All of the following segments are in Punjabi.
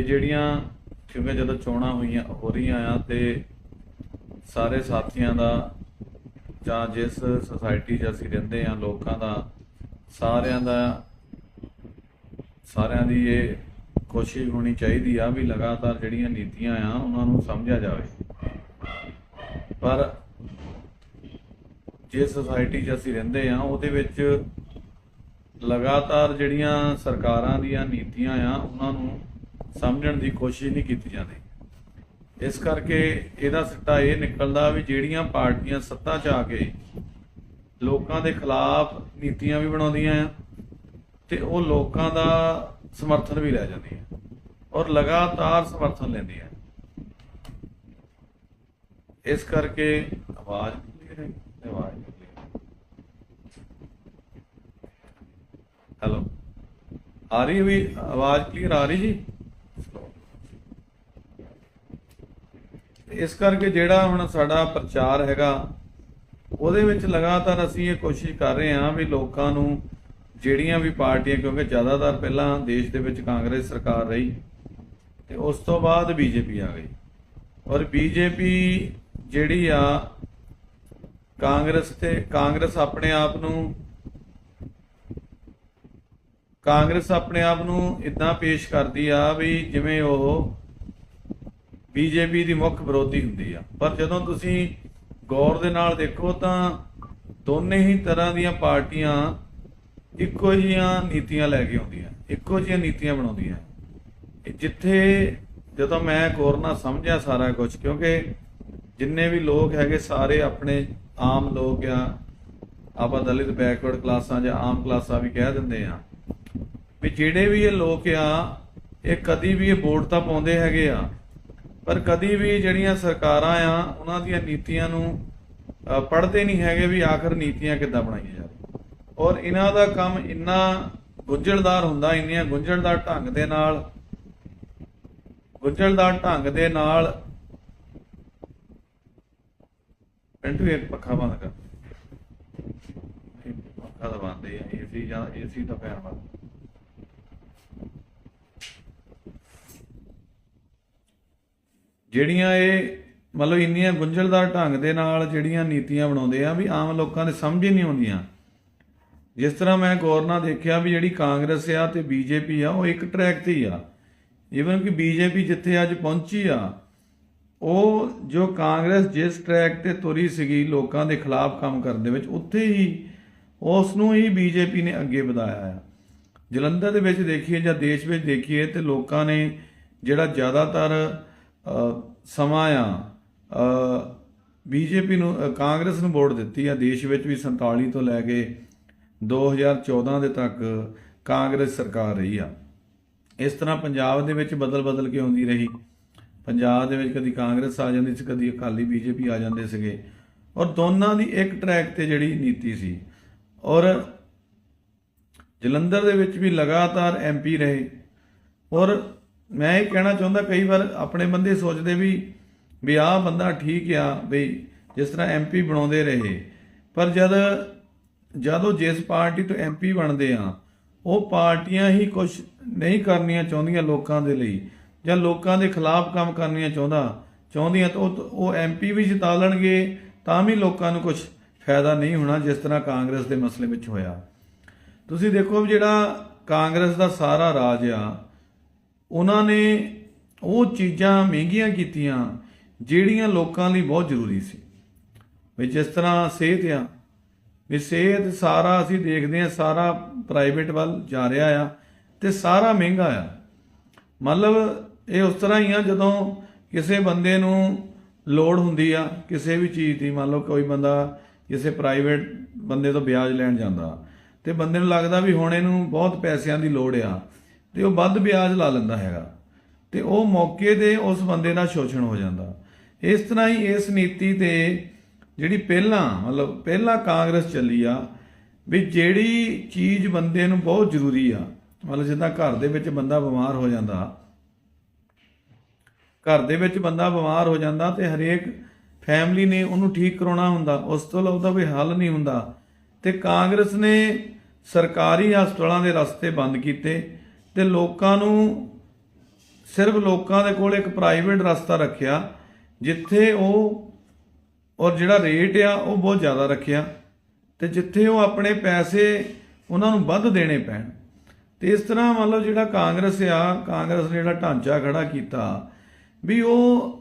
ਵੀ ਜਿਹੜੀਆਂ, ਕਿਉਂਕਿ ਜਦੋਂ ਚੋਣਾਂ ਹੋਈਆਂ, ਹੋ ਰਹੀਆਂ ਆ ਤੇ ਸਾਰੇ ਸਾਥੀਆਂ ਦਾ ਜਾਂ ਜਿਸ ਸੁਸਾਇਟੀ 'ਚ ਅਸੀਂ ਰਹਿੰਦੇ ਆ, ਲੋਕਾਂ ਦਾ, ਸਾਰਿਆਂ ਦਾ, ਸਾਰਿਆਂ ਦੀ ਇਹ ਕੋਸ਼ਿਸ਼ ਹੋਣੀ ਚਾਹੀਦੀ ਆ ਵੀ ਲਗਾਤਾਰ ਜਿਹੜੀਆਂ ਨੀਤੀਆਂ ਆ, ਉਹਨਾਂ ਨੂੰ ਸਮਝਿਆ ਜਾਵੇ। ਪਰ ਜਿਸ ਸੁਸਾਇਟੀ 'ਚ ਅਸੀਂ ਰਹਿੰਦੇ ਆ, ਉਹਦੇ ਵਿੱਚ ਲਗਾਤਾਰ ਜਿਹੜੀਆਂ ਸਰਕਾਰਾਂ ਦੀਆਂ ਨੀਤੀਆਂ ਆ, ਉਹਨਾਂ ਨੂੰ ਸਮਝਣ ਦੀ ਕੋਸ਼ਿਸ਼ ਨਹੀਂ ਕੀਤੀ ਜਾਂਦੀ। ਇਸ ਕਰਕੇ ਇਹਦਾ ਸਿੱਟਾ ਇਹ ਨਿਕਲਦਾ ਵੀ ਜਿਹੜੀਆਂ ਪਾਰਟੀਆਂ ਸੱਤਾ 'ਚ ਆ ਕੇ ਲੋਕਾਂ ਦੇ ਖਿਲਾਫ ਨੀਤੀਆਂ ਵੀ ਬਣਾਉਂਦੀਆਂ ਆ ਤੇ ਉਹ ਲੋਕਾਂ ਦਾ ਸਮਰਥਨ ਵੀ ਲੈ ਜਾਂਦੀਆਂ ਔਰ ਲਗਾਤਾਰ ਸਮਰਥਨ ਲੈਂਦੀਆਂ ਇਸ ਕਰਕੇ ਆਵਾਜ਼ clear ਹੈ ਆਵਾਜ਼ ਹੈਲੋ, ਆ ਰਹੀ ਵੀ ਆਵਾਜ਼ ਕਲੀਅਰ ਆ ਰਹੀ ਜੀ? ਇਸ ਕਰਕੇ ਜਿਹੜਾ ਹੁਣ ਸਾਡਾ ਪ੍ਰਚਾਰ ਹੈਗਾ, ਉਹਦੇ ਵਿੱਚ ਲਗਾਤਾਰ ਅਸੀਂ ਇਹ ਕੋਸ਼ਿਸ਼ ਕਰ ਰਹੇ ਹਾਂ ਵੀ ਲੋਕਾਂ ਨੂੰ ਜਿਹੜੀਆਂ ਵੀ ਪਾਰਟੀਆਂ, ਕਿਉਂਕਿ ਜ਼ਿਆਦਾਤਰ ਪਹਿਲਾਂ ਦੇਸ਼ ਦੇ ਵਿੱਚ ਕਾਂਗਰਸ ਸਰਕਾਰ ਰਹੀ ਤੇ ਉਸ ਤੋਂ ਬਾਅਦ ਬੀਜੇਪੀ ਆ ਗਈ। ਔਰ ਬੀਜੇਪੀ ਜਿਹੜੀ ਆ, ਕਾਂਗਰਸ ਤੇ, ਕਾਂਗਰਸ ਆਪਣੇ ਆਪ ਨੂੰ, ਕਾਂਗਰਸ ਆਪਣੇ ਆਪ ਨੂੰ ਇਦਾਂ ਪੇਸ਼ ਕਰਦੀ ਆ ਵੀ ਜਿਵੇਂ ਉਹ ਬੀਜੇਪੀ ਦੀ ਮੁੱਖ ਵਿਰੋਧੀ ਹੁੰਦੀ ਆ। ਪਰ ਜਦੋਂ ਤੁਸੀਂ ਗੌਰ ਦੇ ਨਾਲ ਦੇਖੋ ਤਾਂ ਦੋਨੇ ਹੀ ਤਰ੍ਹਾਂ ਦੀਆਂ ਪਾਰਟੀਆਂ ਇੱਕੋ ਜਿਹੀਆਂ ਨੀਤੀਆਂ ਲੈ ਕੇ ਆਉਂਦੀਆਂ, ਇੱਕੋ ਜਿਹੀਆਂ ਨੀਤੀਆਂ ਬਣਾਉਂਦੀਆਂ। ਜਿੱਥੇ ਜਦੋਂ ਮੈਂ ਗੌਰ ਨਾਲ ਸਮਝਿਆ ਸਾਰਾ ਕੁਝ ਕਿਉਂਕਿ ਜਿੰਨੇ ਵੀ ਲੋਕ ਹੈਗੇ ਸਾਰੇ ਆਪਣੇ ਆਮ ਲੋਕ ਆ ਆਪਾਂ ਦਲਿਤ ਬੈਕਵਰਡ ਕਲਾਸਾਂ ਜਾਂ ਆਮ ਕਲਾਸਾਂ ਵੀ ਕਹਿ ਦਿੰਦੇ ਆ, ਵੀ ਜਿਹੜੇ ਵੀ ਇਹ ਲੋਕ ਆ, ਇਹ ਕਦੀ ਵੀ ਇਹ ਵੋਟ ਤਾਂ ਪਾਉਂਦੇ ਹੈਗੇ ਆ। ਪਰ ਕਦੀ ਵੀ ਜਿਹੜੀਆਂ ਸਰਕਾਰਾਂ ਆ, ਉਹਨਾਂ ਦੀਆਂ ਨੀਤੀਆਂ ਨੂੰ ਪੜ੍ਹਦੇ ਨਹੀਂ ਹੈਗੇ ਵੀ ਆਖਰ ਨੀਤੀਆਂ ਕਿੱਦਾਂ ਬਣਾਈਆਂ ਜਾਣ। ਔਰ ਇਹਨਾਂ ਦਾ ਕੰਮ ਇੰਨਾ ਗੁੰਝਲਦਾਰ ਹੁੰਦਾ, ਇੰਨੀਆਂ ਗੁੰਝਲਦਾਰ ਢੰਗ ਦੇ ਨਾਲ, ਗੁੰਝਲਦਾਰ ਢੰਗ ਦੇ ਨਾਲ ਪਿੰਟੂ ਇੱਕ ਪੱਖਾ ਬੰਦ ਕਰ। ਪੱਖਾ ਤਾਂ ਬੰਦ ਹੀ ਆ, ਏਸੀ ਜਾਂ ਏਸੀ ਤਾਂ ਪੈਣ ਵਾਲਾ ਜਿਹੜੀਆਂ ਇਹ ਮਤਲਬ ਇੰਨੀਆਂ ਗੁੰਝਲਦਾਰ ਢੰਗ ਦੇ ਨਾਲ ਜਿਹੜੀਆਂ ਨੀਤੀਆਂ ਬਣਾਉਂਦੇ ਆ ਵੀ ਆਮ ਲੋਕਾਂ ਦੇ ਸਮਝ ਹੀ ਨਹੀਂ ਆਉਂਦੀਆਂ। ਜਿਸ ਤਰ੍ਹਾਂ ਮੈਂ ਗੌਰ ਨਾਲ ਦੇਖਿਆ ਵੀ ਜਿਹੜੀ ਕਾਂਗਰਸ ਆ ਤੇ ਬੀਜੇਪੀ ਆ, ਉਹ ਇੱਕ ਟਰੈਕ ਤੇ ਹੀ ਆ। ਈਵਨ ਕਿ ਬੀਜੇਪੀ ਜਿੱਥੇ ਅੱਜ ਪਹੁੰਚੀ ਆ, ਉਹ ਜੋ ਕਾਂਗਰਸ ਜਿਸ ਟਰੈਕ ਤੇ ਤੁਰੀ ਸੀਗੀ ਲੋਕਾਂ ਦੇ ਖਿਲਾਫ ਕੰਮ ਕਰਨ ਦੇ ਵਿੱਚ, ਉੱਥੇ ਹੀ ਉਸ ਨੂੰ ਹੀ ਬੀਜੇਪੀ ਨੇ ਅੱਗੇ ਵਧਾਇਆ ਆ। ਜਲੰਧਰ ਦੇ ਵਿੱਚ ਦੇਖੀਏ ਜਾਂ ਦੇਸ਼ ਵਿੱਚ ਦੇਖੀਏ ਤੇ ਲੋਕਾਂ ਨੇ ਜਿਹੜਾ ਜ਼ਿਆਦਾਤਰ ਸਮਾਂ ਆ। ਬੀਜੇਪੀ ਨੂੰ ਕਾਂਗਰਸ ਨੂੰ ਵੋਟ ਦਿੱਤੀ ਆ। ਦੇਸ਼ ਵਿੱਚ ਵੀ 47 ਤੋਂ ਲੈ ਕੇ 2014 ਦੇ ਤੱਕ ਕਾਂਗਰਸ ਸਰਕਾਰ ਰਹੀ ਆ। ਇਸ ਤਰ੍ਹਾਂ ਪੰਜਾਬ ਦੇ ਵਿੱਚ ਬਦਲ-ਬਦਲ ਕੇ ਆਉਂਦੀ ਰਹੀ। ਪੰਜਾਬ ਦੇ ਵਿੱਚ ਕਦੀ ਕਾਂਗਰਸ ਆ ਜਾਂਦੀ ਸੀ, ਕਦੀ ਅਕਾਲੀ ਬੀਜੇਪੀ ਆ ਜਾਂਦੇ ਸੀਗੇ। ਔਰ ਦੋਨਾਂ ਦੀ ਇੱਕ ਟਰੈਕ ਤੇ ਜਿਹੜੀ ਨੀਤੀ ਸੀ। ਔਰ ਜਲੰਧਰ ਦੇ ਵਿੱਚ ਵੀ ਲਗਾਤਾਰ ਐਮਪੀ ਰਹੇ। ਔਰ ਮੈਂ ਇਹ ਕਹਿਣਾ ਚਾਹੁੰਦਾ, ਕਈ ਵਾਰ ਆਪਣੇ ਬੰਦੇ ਸੋਚਦੇ ਵੀ ਵੀ ਆਹ ਬੰਦਾ ਠੀਕ ਆ, ਵੀ ਜਿਸ ਤਰ੍ਹਾਂ ਐਮਪੀ ਬਣਾਉਂਦੇ ਰਹੇ। ਪਰ ਜਦ, ਜਦੋਂ ਜਿਸ ਪਾਰਟੀ ਤੋਂ ਐਮਪੀ ਬਣਦੇ ਆ, ਉਹ ਪਾਰਟੀਆਂ ਹੀ ਕੁਝ ਨਹੀਂ ਕਰਨੀਆਂ ਚਾਹੁੰਦੀਆਂ ਲੋਕਾਂ ਦੇ ਲਈ। ਜਾਂ ਲੋਕਾਂ ਦੇ ਖਿਲਾਫ ਕੰਮ ਕਰਨੀਆਂ ਚਾਹੁੰਦਾ, ਚਾਹੁੰਦੀਆਂ ਤਾਂ ਉਹ ਉਹ ਐਮਪੀ ਵੀ ਜਿਤਾ ਲੈਣਗੇ, ਤਾਂ ਵੀ ਲੋਕਾਂ ਨੂੰ ਕੁਝ ਫਾਇਦਾ ਨਹੀਂ ਹੋਣਾ ਜਿਸ ਤਰ੍ਹਾਂ ਕਾਂਗਰਸ ਦੇ ਮਸਲੇ ਵਿੱਚ ਹੋਇਆ। ਤੁਸੀਂ ਦੇਖੋ ਵੀ ਜਿਹੜਾ ਕਾਂਗਰਸ ਦਾ ਸਾਰਾ ਰਾਜ ਆ ਉਹਨਾਂ ਨੇ ਉਹ ਚੀਜ਼ਾਂ ਮਹਿੰਗੀਆਂ ਕੀਤੀਆਂ ਜਿਹੜੀਆਂ ਲੋਕਾਂ ਲਈ ਬਹੁਤ ਜ਼ਰੂਰੀ ਸੀ। ਵੀ ਜਿਸ ਤਰ੍ਹਾਂ ਸਿਹਤ ਆ, ਵੀ ਸਿਹਤ ਸਾਰਾ ਅਸੀਂ ਦੇਖਦੇ ਆ ਸਾਰਾ ਪ੍ਰਾਈਵੇਟ ਵੱਲ ਜਾ ਰਿਹਾ ਆ ਤੇ ਸਾਰਾ ਮਹਿੰਗਾ ਆ। ਮਤਲਬ ਇਹ ਉਸ ਤਰ੍ਹਾਂ ਹੀ ਆ ਜਦੋਂ ਕਿਸੇ ਬੰਦੇ ਨੂੰ ਲੋੜ ਹੁੰਦੀ ਆ ਕਿਸੇ ਵੀ ਚੀਜ਼ ਦੀ, ਮੰਨ ਲਓ ਕੋਈ ਬੰਦਾ ਕਿਸੇ ਪ੍ਰਾਈਵੇਟ ਬੰਦੇ ਤੋਂ ਵਿਆਜ ਲੈਣ ਜਾਂਦਾ ਤੇ ਬੰਦੇ ਨੂੰ ਲੱਗਦਾ ਵੀ ਹੁਣ ਇਹਨੂੰ ਬਹੁਤ ਪੈਸਿਆਂ ਦੀ ਲੋੜ ਆ। ਤੇ ਉਹ ਵੱਧ ਵਿਆਜ ਲਾ ਲੈਂਦਾ ਹੈਗਾ। ਤੇ ਉਹ ਮੌਕੇ ਤੇ ਉਸ ਬੰਦੇ ਦਾ ਸ਼ੋਸ਼ਣ ਹੋ ਜਾਂਦਾ। ਇਸ ਤਰ੍ਹਾਂ ਹੀ ਇਸ ਨੀਤੀ ਤੇ ਜਿਹੜੀ ਪਹਿਲਾਂ, ਮਤਲਬ ਪਹਿਲਾਂ ਕਾਂਗਰਸ ਚੱਲੀ ਆ, ਵੀ ਜਿਹੜੀ ਚੀਜ਼ ਬੰਦੇ ਨੂੰ ਬਹੁਤ ਜ਼ਰੂਰੀ ਆ, ਮਤਲਬ ਜਿੱਦਾਂ ਘਰ ਦੇ ਵਿੱਚ ਬੰਦਾ ਬਿਮਾਰ ਹੋ ਜਾਂਦਾ, ਘਰ ਦੇ ਵਿੱਚ ਬੰਦਾ ਬਿਮਾਰ ਹੋ ਜਾਂਦਾ ਤੇ ਹਰੇਕ ਫੈਮਿਲੀ ਨੇ ਉਹਨੂੰ ਠੀਕ ਕਰਾਉਣਾ ਹੁੰਦਾ, ਉਸ ਤੋਂ ਇਲਾਵਾ ਕੋਈ ਹੱਲ ਨਹੀਂ ਹੁੰਦਾ। ਤੇ ਕਾਂਗਰਸ ਨੇ ਸਰਕਾਰੀ ਹਸਪਤਾਲਾਂ ਦੇ ਰਸਤੇ ਬੰਦ ਕੀਤੇ ਤੇ ਲੋਕਾਂ ਨੂੰ, ਸਿਰਫ ਲੋਕਾਂ ਦੇ ਕੋਲ ਇੱਕ ਪ੍ਰਾਈਵੇਟ ਰਸਤਾ ਰੱਖਿਆ, ਜਿੱਥੇ ਉਹ, ਔਰ ਜਿਹੜਾ ਰੇਟ ਆ, ਉਹ ਬਹੁਤ ਜ਼ਿਆਦਾ ਰੱਖਿਆ, ਤੇ ਜਿੱਥੇ ਉਹ ਆਪਣੇ ਪੈਸੇ ਉਹਨਾਂ ਨੂੰ ਵੱਧ ਦੇਣੇ ਪੈਣ। ਤੇ ਇਸ ਤਰ੍ਹਾਂ ਮੰਨ ਲਓ ਜਿਹੜਾ ਕਾਂਗਰਸ ਆ, ਕਾਂਗਰਸ ਨੇ ਜਿਹੜਾ ਢਾਂਚਾ ਖੜਾ ਕੀਤਾ, ਵੀ ਉਹ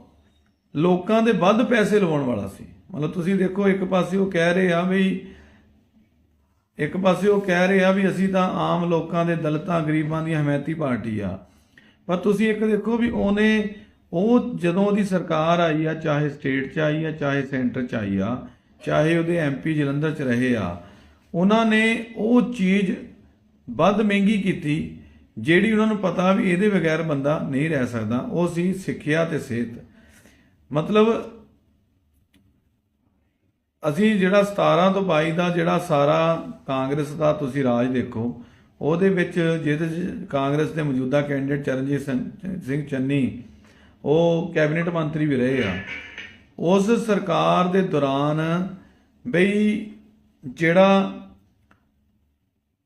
ਲੋਕਾਂ ਦੇ ਵੱਧ ਪੈਸੇ ਲਵਾਉਣ ਵਾਲਾ ਸੀ। ਮਤਲਬ ਤੁਸੀਂ ਦੇਖੋ, ਇੱਕ ਪਾਸੇ ਉਹ ਕਹਿ ਰਹੇ ਆ ਵੀ ਇੱਕ ਪਾਸੇ ਉਹ ਕਹਿ ਰਹੇ ਆ ਵੀ ਅਸੀਂ ਤਾਂ ਆਮ ਲੋਕਾਂ ਦੇ ਦਲਤਾਂ, ਗਰੀਬਾਂ ਦੀ ਹਮਾਇਤੀ ਪਾਰਟੀ ਆ। ਪਰ ਤੁਸੀਂ ਇੱਕ ਦੇਖੋ ਵੀ ਉਹਨੇ ਉਹ ਜਦੋਂ ਉਹਦੀ ਸਰਕਾਰ ਆਈ ਆ, ਚਾਹੇ ਸਟੇਟ 'ਚ ਆਈ ਆ, ਚਾਹੇ ਸੈਂਟਰ 'ਚ ਆਈ ਆ, ਚਾਹੇ ਉਹਦੇ ਐਮਪੀ ਜਲੰਧਰ 'ਚ ਰਹੇ ਆ, ਉਹਨਾਂ ਨੇ ਉਹ ਚੀਜ਼ ਵੱਧ ਮਹਿੰਗੀ ਕੀਤੀ, ਜਿਹੜੀ ਉਹਨਾਂ ਨੂੰ ਪਤਾ ਵੀ ਇਹਦੇ ਬਗੈਰ ਬੰਦਾ ਨਹੀਂ ਰਹਿ ਸਕਦਾ। ਉਹ ਸੀ ਸਿੱਖਿਆ ਤੇ ਸਿਹਤ। ਮਤਲਬ ਅਸੀਂ ਜਿਹੜਾ 17 ਤੋਂ 22 ਦਾ ਜਿਹੜਾ ਸਾਰਾ ਕਾਂਗਰਸ ਦਾ ਤੁਸੀਂ ਰਾਜ ਦੇਖੋ, ਉਹਦੇ ਵਿੱਚ ਜਿਹਦੇ 'ਚ ਕਾਂਗਰਸ ਦੇ ਮੌਜੂਦਾ ਕੈਂਡੀਡੇਟ ਚਰਨਜੀਤ ਸਿੰਘ ਚੰਨੀ, ਉਹ ਕੈਬਨਿਟ ਮੰਤਰੀ ਵੀ ਰਹੇ ਆ। ਉਸ ਸਰਕਾਰ ਦੇ ਦੌਰਾਨ ਬਈ ਜਿਹੜਾ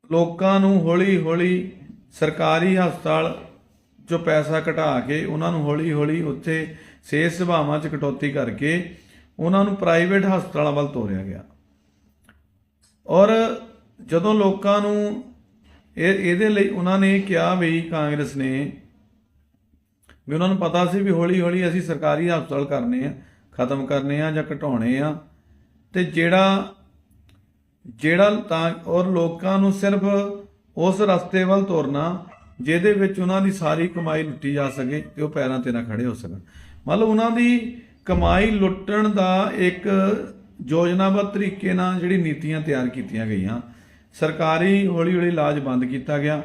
ਲੋਕਾਂ ਨੂੰ ਹੌਲੀ ਹੌਲੀ ਸਰਕਾਰੀ ਹਸਪਤਾਲ ਚੋਂ ਪੈਸਾ ਘਟਾ ਕੇ ਉਹਨਾਂ ਨੂੰ ਹੌਲੀ ਹੌਲੀ ਉੱਥੇ ਸਿਹਤ ਸੇਵਾਵਾਂ 'ਚ ਕਟੌਤੀ ਕਰਕੇ ਉਹਨਾਂ ਨੂੰ ਪ੍ਰਾਈਵੇਟ ਹਸਪਤਾਲਾਂ ਵੱਲ ਤੋਰਿਆ ਗਿਆ। ਔਰ ਜਦੋਂ ਲੋਕਾਂ ਨੂੰ ਇਹ, ਇਹਦੇ ਲਈ ਉਹਨਾਂ ਨੇ ਕਿਹਾ ਵੀ ਕਾਂਗਰਸ ਨੇ ਵੀ ਉਹਨਾਂ ਨੂੰ ਪਤਾ ਸੀ ਵੀ ਹੌਲੀ ਹੌਲੀ ਅਸੀਂ ਸਰਕਾਰੀ ਹਸਪਤਾਲ ਕਰਨੇ ਆ, ਖਤਮ ਕਰਨੇ ਆ ਜਾਂ ਘਟਾਉਣੇ ਆ, ਤੇ ਜਿਹੜਾ ਜਿਹੜਾ ਤਾਂ, ਔਰ ਲੋਕਾਂ ਨੂੰ ਸਿਰਫ ਉਸ ਰਸਤੇ ਵੱਲ ਤੁਰਨਾ ਜਿਹਦੇ ਵਿੱਚ ਉਹਨਾਂ ਦੀ ਸਾਰੀ ਕਮਾਈ ਲੁੱਟੀ ਜਾ ਸਕੇ ਤੇ ਉਹ ਪੈਰਾਂ ਤੇ ਨਾ ਖੜੇ ਹੋ ਸਕਣ। ਮਤਲਬ ਉਹਨਾਂ ਦੀ ਕਮਾਈ ਲੁੱਟਣ ਦਾ ਇੱਕ ਯੋਜਨਾਬੱਧ ਤਰੀਕੇ ਨਾਲ ਜਿਹੜੀ ਨੀਤੀਆਂ ਤਿਆਰ ਕੀਤੀਆਂ ਗਈਆਂ। ਸਰਕਾਰੀ ਹੌਲੀ ਹੌਲੀ ਇਲਾਜ ਬੰਦ ਕੀਤਾ ਗਿਆ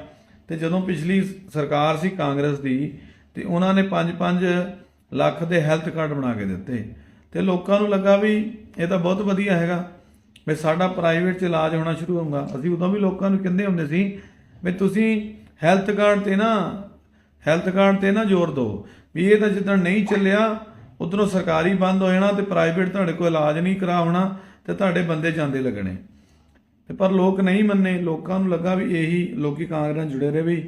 ਤੇ ਜਦੋਂ ਪਿਛਲੀ ਸਰਕਾਰ ਸੀ ਕਾਂਗਰਸ ਦੀ ਤੇ ਉਹਨਾਂ ਨੇ 5-5 ਲੱਖ ਦੇ ਹੈਲਥ ਕਾਰਡ ਬਣਾ ਕੇ ਦਿੱਤੇ। ਤੇ ਲੋਕਾਂ ਨੂੰ ਲੱਗਾ ਵੀ ਇਹ ਤਾਂ ਬਹੁਤ ਵਧੀਆ ਹੈਗਾ ਵੀ ਸਾਡਾ ਪ੍ਰਾਈਵੇਟ 'ਚ ਇਲਾਜ ਹੋਣਾ ਸ਼ੁਰੂ ਹੋਊਗਾ। ਅਸੀਂ ਉਦੋਂ ਵੀ ਲੋਕਾਂ ਨੂੰ ਕਹਿੰਦੇ ਹੁੰਦੇ ਸੀ ਵੀ ਤੁਸੀਂ ਹੈਲਥ ਕਾਰਡ ਤੇ ਨਾ, ਹੈਲਥ ਕਾਰਡ ਤੇ ਨਾ ਜ਼ੋਰ ਦਿਓ। ਵੀ ਇਹ ਤਾਂ ਜਿੱਦਾਂ ਨਹੀਂ ਚੱਲਿਆ ਉਧਰੋਂ ਸਰਕਾਰੀ ਬੰਦ ਹੋ ਜਾਣਾ ਤੇ ਪ੍ਰਾਈਵੇਟ ਤੁਹਾਡੇ ਕੋਲ ਇਲਾਜ ਨਹੀਂ ਕਰਾ ਹੋਣਾ ਤੇ ਤੁਹਾਡੇ ਬੰਦੇ ਜਾਂਦੇ ਲੱਗਣੇ। ਤੇ ਪਰ ਲੋਕ ਨਹੀਂ ਮੰਨੇ, ਲੋਕਾਂ ਨੂੰ ਲੱਗਾ ਵੀ ਇਹੀ ਲੋਕੀ ਕਾਂਗਰਸ ਨਾਲ ਜੁੜੇ ਰਹੇ ਵੀ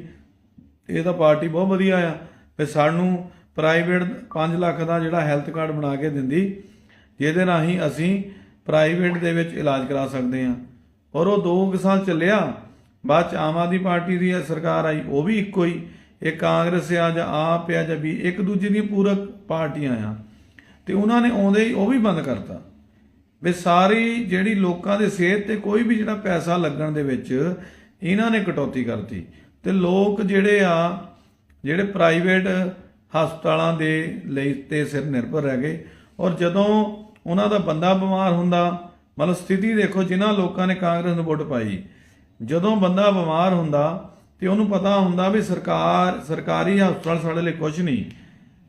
ਇਹ ਤਾਂ ਪਾਰਟੀ ਬਹੁਤ ਵਧੀਆ ਆ। ਵੀ ਸਾਨੂੰ ਪ੍ਰਾਈਵੇਟ 5 ਲੱਖ ਦਾ ਜਿਹੜਾ ਹੈਲਥ ਕਾਰਡ ਬਣਾ ਕੇ ਦਿੰਦੀ, ਜਿਹਦੇ ਰਾਹੀਂ ਅਸੀਂ ਪ੍ਰਾਈਵੇਟ ਦੇ ਵਿੱਚ ਇਲਾਜ ਕਰਾ ਸਕਦੇ ਹਾਂ। ਔਰ ਉਹ 2 ਸਾਲ ਚੱਲਿਆ, ਬਾਅਦ ਚ ਆਮ ਆਦਮੀ ਪਾਰਟੀ ਦੀ ਸਰਕਾਰ ਆਈ, ਉਹ ਵੀ ਇੱਕੋ ਹੀ, ਇਹ ਕਾਂਗਰਸ ਆ ਜਾਂ ਆਪ ਆ ਜਾਂ ਵੀ, ਇੱਕ ਦੂਜੇ ਦੀ ਪੂਰਕ ਪਾਰਟੀਆਂ ਆ, ਤੇ ਉਹਨਾਂ ਨੇ ਆਉਂਦੇ ਹੀ ਉਹ ਵੀ ਬੰਦ ਕਰਤਾ। ਵੀ ਸਾਰੀ ਜਿਹੜੀ ਲੋਕਾਂ ਦੇ ਸਿਹਤ ਤੇ ਕੋਈ ਵੀ ਜਿਹੜਾ ਪੈਸਾ ਲੱਗਣ ਦੇ ਵਿੱਚ ਇਹਨਾਂ ਨੇ ਕਟੌਤੀ ਕਰਤੀ। ਤੇ ਲੋਕ ਜਿਹੜੇ ਆ, ਜਿਹੜੇ ਪ੍ਰਾਈਵੇਟ ਹਸਪਤਾਲਾਂ ਦੇ ਲਈ ਤੇ ਸਿਰ ਨਿਰਭਰ ਰਹਿ ਗਏ, ਔਰ ਜਦੋਂ ਉਹਨਾਂ ਦਾ ਬੰਦਾ ਬਿਮਾਰ ਹੁੰਦਾ, ਮਤਲਬ ਸਥਿਤੀ ਦੇਖੋ, ਜਿਨ੍ਹਾਂ ਲੋਕਾਂ ਨੇ ਕਾਂਗਰਸ ਨੂੰ ਵੋਟ ਪਾਈ, ਜਦੋਂ ਬੰਦਾ ਬਿਮਾਰ ਹੁੰਦਾ, ਤੇ ਉਹਨੂੰ ਪਤਾ ਹੁੰਦਾ ਵੀ ਸਰਕਾਰ, ਸਰਕਾਰੀ ਹਸਪਤਾਲ ਸਾਡੇ ਲਈ ਕੁਝ ਨਹੀਂ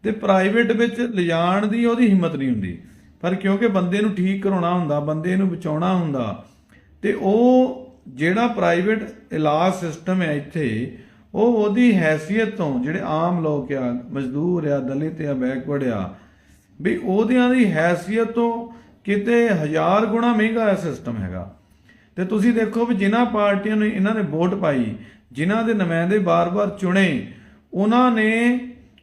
ਤੇ ਪ੍ਰਾਈਵੇਟ ਵਿੱਚ ਲਿਜਾਣ ਦੀ ਉਹਦੀ ਹਿੰਮਤ ਨਹੀਂ ਹੁੰਦੀ। ਪਰ ਕਿਉਂਕਿ ਬੰਦੇ ਨੂੰ ਠੀਕ ਕਰਾਉਣਾ ਹੁੰਦਾ, ਬੰਦੇ ਨੂੰ ਬਚਾਉਣਾ ਹੁੰਦਾ, ਤੇ ਉਹ ਜਿਹੜਾ ਪ੍ਰਾਈਵੇਟ ਇਲਾਜ ਸਿਸਟਮ ਹੈ ਇੱਥੇ, ਉਹ ਉਹਦੀ ਹੈਸੀਅਤ ਤੋਂ ਜਿਹੜੇ ਆਮ ਲੋਕ ਆ, ਮਜ਼ਦੂਰ ਆ, ਦਲਿਤ ਆ ਬੈਕਵਰਡ ਆ, ਵੀ ਉਹਦਿਆਂ ਦੀ ਹੈਸੀਅਤ ਤੋਂ ਕਿਤੇ ਹਜ਼ਾਰ ਗੁਣਾ ਮਹਿੰਗਾ ਇਹ ਸਿਸਟਮ ਹੈਗਾ। ਤੇ ਤੁਸੀਂ ਦੇਖੋ ਵੀ ਜਿਨ੍ਹਾਂ ਪਾਰਟੀਆਂ ਨੂੰ ਇਹਨਾਂ ਨੇ ਵੋਟ ਪਾਈ, ਜਿਨ੍ਹਾਂ ਦੇ ਨੁਮਾਇੰਦੇ ਬਾਰ-ਬਾਰ ਚੁਣੇ, ਉਹਨਾਂ ਨੇ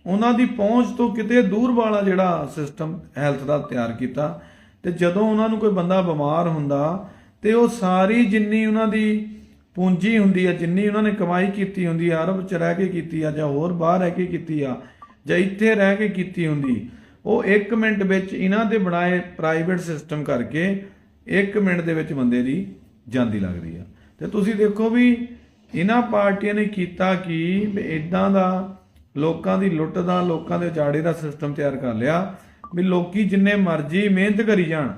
ਉਹਨਾਂ ਦੀ ਪਹੁੰਚ ਤੋਂ ਕਿਤੇ ਦੂਰ ਵਾਲਾ ਜਿਹੜਾ ਸਿਸਟਮ ਹੈਲਥ ਦਾ ਤਿਆਰ ਕੀਤਾ ਤੇ ਜਦੋਂ ਉਹਨਾਂ ਨੂੰ ਕੋਈ ਬੰਦਾ ਬਿਮਾਰ ਹੁੰਦਾ ਤੇ ਉਹ ਸਾਰੀ ਜਿੰਨੀ ਉਹਨਾਂ ਦੀ ਪੂੰਜੀ ਹੁੰਦੀ ਆ, ਜਿੰਨੀ ਉਹਨਾਂ ਨੇ ਕਮਾਈ ਕੀਤੀ ਹੁੰਦੀ ਆ ਅਰਬ ਚ ਰਹਿ ਕੇ ਕੀਤੀ ਆ ਜਾਂ ਹੋਰ ਬਾਹਰ ਰਹਿ ਕੇ ਕੀਤੀ ਆ ਜਾਂ ਇੱਥੇ ਰਹਿ ਕੇ ਕੀਤੀ ਹੁੰਦੀ, ਉਹ 1 ਮਿੰਟ ਵਿੱਚ ਇਹਨਾਂ ਦੇ ਬਣਾਏ ਪ੍ਰਾਈਵੇਟ ਸਿਸਟਮ ਕਰਕੇ 1 ਮਿੰਟ ਦੇ ਵਿੱਚ ਬੰਦੇ ਦੀ ਜਾਂਦੀ ਲੱਗਦੀ ਆ। ਤੇ ਤੁਸੀਂ ਦੇਖੋ ਵੀ ਇਹਨਾਂ ਪਾਰਟੀਆਂ ਨੇ ਕੀਤਾ ਕੀ ਵੀ ਇਦਾਂ ਦਾ ਲੋਕਾਂ ਦੀ ਲੁੱਟ ਦਾ, ਲੋਕਾਂ ਦੇ ਉਜਾੜੇ ਦਾ ਸਿਸਟਮ ਤਿਆਰ ਕਰ ਲਿਆ ਵੀ ਲੋਕੀ ਜਿੰਨੇ ਮਰਜ਼ੀ ਮਿਹਨਤ ਕਰੀ ਜਾਣ,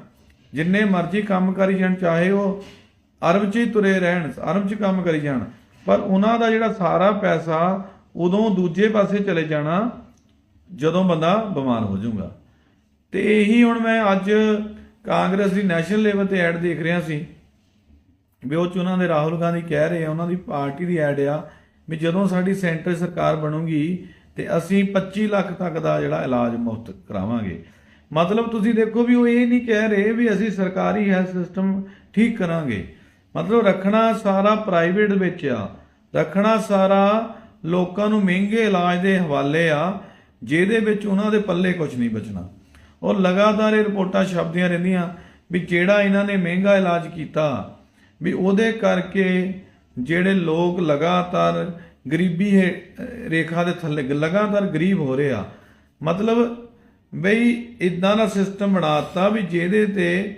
ਜਿੰਨੇ ਮਰਜ਼ੀ ਕੰਮ ਕਰੀ ਜਾਣ, ਚਾਹੇ ਉਹ ਅਰਬ 'ਚ ਹੀ ਤੁਰੇ ਰਹਿਣ, ਅਰਬ 'ਚ ਕੰਮ ਕਰੀ ਜਾਣ, ਪਰ ਉਹਨਾਂ ਦਾ ਜਿਹੜਾ ਸਾਰਾ ਪੈਸਾ ਉਦੋਂ ਦੂਜੇ ਪਾਸੇ ਚਲੇ ਜਾਣਾ ਜਦੋਂ ਬੰਦਾ ਬਿਮਾਰ ਹੋ ਜਾਊਗਾ। ਤੇ ਇਹੀ ਹੁਣ ਮੈਂ ਅੱਜ ਕਾਂਗਰਸ ਦੀ ਨੈਸ਼ਨਲ ਲੈਵਲ ਤੇ ਐਡ ਦੇਖ ਰਿਹਾ ਸੀ ਵੀ ਉਹ ਚ ਉਹਨਾਂ ਦੇ ਰਾਹੁਲ ਗਾਂਧੀ ਕਹਿ ਰਹੇ ਆ, ਉਹਨਾਂ ਦੀ ਪਾਰਟੀ ਦੀ ਐਡ ਆ ਵੀ ਜਦੋਂ ਸਾਡੀ ਸੈਂਟਰ ਸਰਕਾਰ ਬਣੂਗੀ ਤੇ ਅਸੀਂ 25 ਲੱਖ ਤੱਕ ਦਾ ਜਿਹੜਾ ਇਲਾਜ ਮੁਫਤ ਕਰਾਵਾਂਗੇ। ਮਤਲਬ ਤੁਸੀਂ ਦੇਖੋ ਵੀ ਉਹ ਇਹ ਨਹੀਂ ਕਹਿ ਰਹੇ ਵੀ ਅਸੀਂ ਸਰਕਾਰੀ ਹੈਲਥ ਸਿਸਟਮ ਠੀਕ ਕਰਾਂਗੇ। ਮਤਲਬ ਰੱਖਣਾ ਸਾਰਾ ਪ੍ਰਾਈਵੇਟ ਵਿੱਚ ਆ। ਰੱਖਣਾ ਸਾਰਾ ਲੋਕਾਂ ਨੂੰ ਮਹਿੰਗੇ ਇਲਾਜ ਦੇ ਹਵਾਲੇ ਆ, ਜਿਹਦੇ ਵਿੱਚ ਉਹਨਾਂ ਦੇ ਪੱਲੇ ਕੁਝ ਨਹੀਂ ਬਚਣਾ। ਔਰ ਲਗਾਤਾਰ ਇਹ ਰਿਪੋਰਟਾਂ ਛਪਦੀਆਂ ਰਹਿੰਦੀਆਂ ਵੀ ਜਿਹੜਾ ਇਹਨਾਂ ਨੇ ਮਹਿੰਗਾ ਇਲਾਜ ਕੀਤਾ, ਵੀ ਉਹਦੇ ਕਰਕੇ ਜਿਹੜੇ ਲੋਕ ਲਗਾਤਾਰ ਗਰੀਬੀ ਹੇ- ਰੇਖਾ ਦੇ ਥੱਲੇ ਲਗਾਤਾਰ ਗਰੀਬ ਹੋ ਰਹੇ ਆ। ਮਤਲਬ ਬਈ ਇਦਾਂ ਦਾ ਸਿਸਟਮ ਬਣਾਤਾ ਵੀ ਜਿਹਦੇ ਤੇ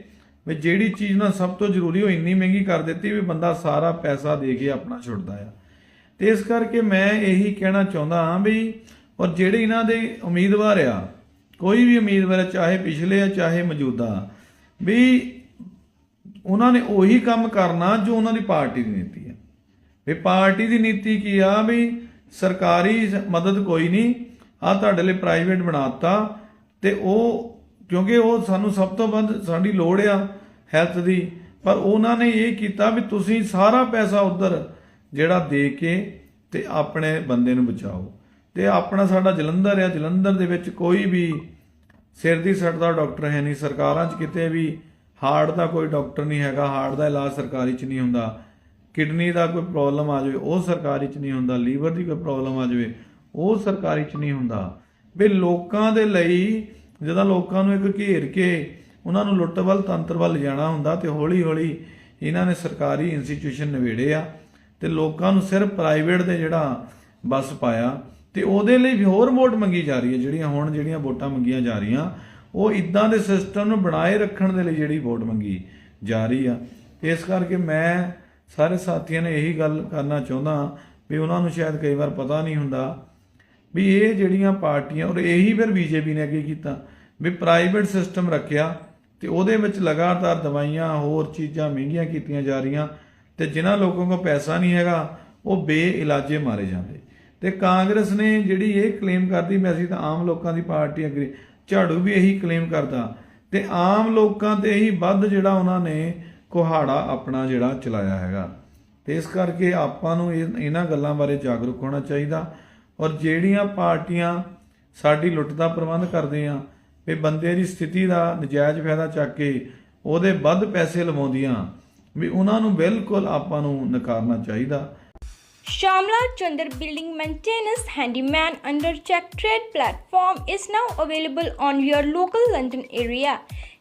ਵੀ ਜਿਹੜੀ ਚੀਜ਼ ਨਾਲ ਸਭ ਤੋਂ ਜ਼ਰੂਰੀ ਉਹ ਇੰਨੀ ਮਹਿੰਗੀ ਕਰ ਦਿੱਤੀ ਵੀ ਬੰਦਾ ਸਾਰਾ ਪੈਸਾ ਦੇ ਕੇ ਆਪਣਾ ਛੁੱਟਦਾ ਆ। ਤੇ ਇਸ ਕਰਕੇ ਮੈਂ ਇਹੀ ਕਹਿਣਾ ਚਾਹੁੰਦਾ ਹਾਂ ਵੀ ਔਰ ਜਿਹੜੇ ਇਹਨਾਂ ਦੇ ਉਮੀਦਵਾਰ ਆ ਕੋਈ ਵੀ ਉਮੀਦਵਾਰ ਆ, ਚਾਹੇ ਪਿਛਲੇ ਆ ਚਾਹੇ ਮੌਜੂਦਾ ਵੀ ਉਹਨਾਂ ਨੇ ਉਹੀ ਕੰਮ ਕਰਨਾ ਜੋ ਉਹਨਾਂ ਦੀ ਪਾਰਟੀ ਦੀ ਨੀਤੀ ਵੀ ਪਾਰਟੀ ਦੀ ਨੀਤੀ ਕੀ ਆ ਵੀ ਸਰਕਾਰੀ ਸ- ਮਦਦ ਕੋਈ ਨਹੀਂ ਆ ਤੁਹਾਡੇ ਲਈ ਪ੍ਰਾਈਵੇਟ ਬਣਾਤਾ ਤੇ ਉਹ, ਕਿਉਂਕਿ ਉਹ ਸਾਨੂੰ ਸਭ ਤੋਂ ਵੱਧ ਸਾਡੀ ਲੋੜ ਆ ਹੈਲਥ ਦੀ, ਪਰ ਉਹਨਾਂ ਨੇ ਇਹ ਕੀਤਾ ਵੀ ਤੁਸੀਂ ਸਾਰਾ ਪੈਸਾ ਉਧਰ ਜਿਹੜਾ ਦੇ ਕੇ ਤੇ ਆਪਣੇ ਬੰਦੇ ਨੂੰ ਬਚਾਓ। ਤੇ ਆਪਣਾ ਸਾਡਾ ਜਲੰਧਰ ਆ, ਜਲੰਧਰ ਦੇ ਵਿੱਚ ਕੋਈ ਵੀ ਸਿਰ ਦੀ ਸੱਟ ਦਾ ਡਾਕਟਰ ਹੈ ਨਹੀਂ, ਸਰਕਾਰਾਂ 'ਚ ਕਿਤੇ ਵੀ ਹਾਰਟ ਦਾ ਕੋਈ ਡਾਕਟਰ ਨਹੀਂ ਹੈਗਾ, ਹਾਰਟ ਦਾ ਇਲਾਜ ਸਰਕਾਰੀ 'ਚ ਨਹੀਂ ਹੁੰਦਾ। ਕਿਡਨੀ ਦਾ ਕੋਈ ਪ੍ਰੋਬਲਮ ਆ ਜਾਵੇ, ਉਹ ਸਰਕਾਰੀ 'ਚ ਨਹੀਂ ਹੁੰਦਾ, ਲੀਵਰ ਦੀ ਕੋਈ ਪ੍ਰੋਬਲਮ ਆ ਜਾਵੇ, ਉਹ ਸਰਕਾਰੀ 'ਚ ਨਹੀਂ ਹੁੰਦਾ। ਵੀ ਲੋਕਾਂ ਦੇ ਲਈ, ਜਦੋਂ ਲੋਕਾਂ ਨੂੰ ਇੱਕ ਘੇਰ ਕੇ ਉਹਨਾਂ ਨੂੰ ਲੁੱਟ ਵੱਲ, ਤੰਤਰ ਵੱਲ ਜਾਣਾ ਹੁੰਦਾ ਤੇ ਹੌਲੀ ਹੌਲੀ ਇਹਨਾਂ ਨੇ ਸਰਕਾਰੀ ਇੰਸਟੀਟਿਊਸ਼ਨ ਨਵੇੜੇ ਆ ਤੇ ਲੋਕਾਂ ਨੂੰ ਸਿਰਫ ਪ੍ਰਾਈਵੇਟ ਦੇ ਜਿਹੜਾ ਬਸ ਪਾਇਆ ਤੇ ਉਹਦੇ ਲਈ ਵੀ ਹੋਰ ਵੋਟ ਮੰਗੀ ਜਾ ਰਹੀ ਹੈ, ਜਿਹੜੀਆਂ ਹੁਣ ਜਿਹੜੀਆਂ ਵੋਟਾਂ ਮੰਗੀਆਂ ਜਾ ਰਹੀਆਂ, ਉਹ ਇਦਾਂ ਦੇ ਸਿਸਟਮ ਨੂੰ ਬਣਾਏ ਰੱਖਣ ਦੇ ਲਈ ਜਿਹੜੀ ਵੋਟ ਮੰਗੀ ਜਾ ਰਹੀ ਆ। ਇਸ ਕਰਕੇ ਮੈਂ ਸਾਰੇ ਸਾਥੀਆਂ ਨੇ ਇਹੀ ਗੱਲ ਕਰਨਾ ਚਾਹੁੰਦਾ ਵੀ ਉਹਨਾਂ ਨੂੰ ਸ਼ਾਇਦ ਕਈ ਵਾਰ ਪਤਾ ਨਹੀਂ ਹੁੰਦਾ ਵੀ ਇਹ ਜਿਹੜੀਆਂ ਪਾਰਟੀਆਂ, ਔਰ ਇਹੀ ਫਿਰ ਬੀਜੇਪੀ ਨੇ ਅੱਗੇ ਕੀਤਾ, ਵੀ ਪ੍ਰਾਈਵੇਟ ਸਿਸਟਮ ਰੱਖਿਆ ਤੇ ਉਹਦੇ ਵਿੱਚ ਲਗਾਤਾਰ ਦਵਾਈਆਂ, ਹੋਰ ਚੀਜ਼ਾਂ ਮਹਿੰਗੀਆਂ ਕੀਤੀਆਂ ਜਾ ਰਹੀਆਂ ਤੇ ਜਿਨ੍ਹਾਂ ਲੋਕਾਂ ਕੋਲ ਪੈਸਾ ਨਹੀਂ ਹੈਗਾ, ਉਹ ਬੇਇਲਾਜੇ ਮਾਰੇ ਜਾਂਦੇ। ਤੇ ਕਾਂਗਰਸ ਨੇ ਜਿਹੜੀ ਇਹ ਕਲੇਮ ਕਰਦੀ ਵੀ ਅਸੀਂ ਤਾਂ ਆਮ ਲੋਕਾਂ ਦੀ ਪਾਰਟੀ ਅਗਰੀ ਝਾੜੂ ਵੀ ਇਹੀ ਕਲੇਮ ਕਰਦਾ ਤੇ ਆਮ ਲੋਕਾਂ ਤੇ ਹੀ ਵੱਧ ਜਿਹੜਾ ਉਹਨਾਂ ਨੇ ਕੁਹਾੜਾ ਆਪਣਾ ਜਿਹੜਾ ਚਲਾਇਆ ਹੈਗਾ। ਤੇ ਇਸ ਕਰਕੇ ਆਪਾਂ ਨੂੰ ਇਹਨਾਂ ਗੱਲਾਂ ਬਾਰੇ ਜਾਗਰੂਕ ਹੋਣਾ ਚਾਹੀਦਾ। ਔਰ ਜਿਹੜੀਆਂ ਪਾਰਟੀਆਂ ਸਾਡੀ ਲੁੱਟ ਦਾ ਪ੍ਰਬੰਧ ਕਰਦੇ ਆ ਵੀ ਬੰਦੇ ਦੀ ਸਥਿਤੀ ਦਾ ਨਜਾਇਜ਼ ਫਾਇਦਾ ਚੱਕ ਕੇ ਉਹਦੇ ਵੱਧ ਪੈਸੇ ਲਵਾਉਂਦੀਆਂ, ਵੀ ਉਹਨਾਂ ਨੂੰ ਬਿਲਕੁਲ ਆਪਾਂ ਨੂੰ ਨਕਾਰਨਾ ਚਾਹੀਦਾ। Shamla Chandar Building Maintenance Handyman under Check Trade platform is now available on your local London area.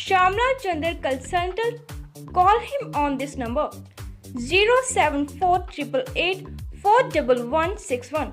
Shamla Chandar Consultant. Call him on this number 07488 41161.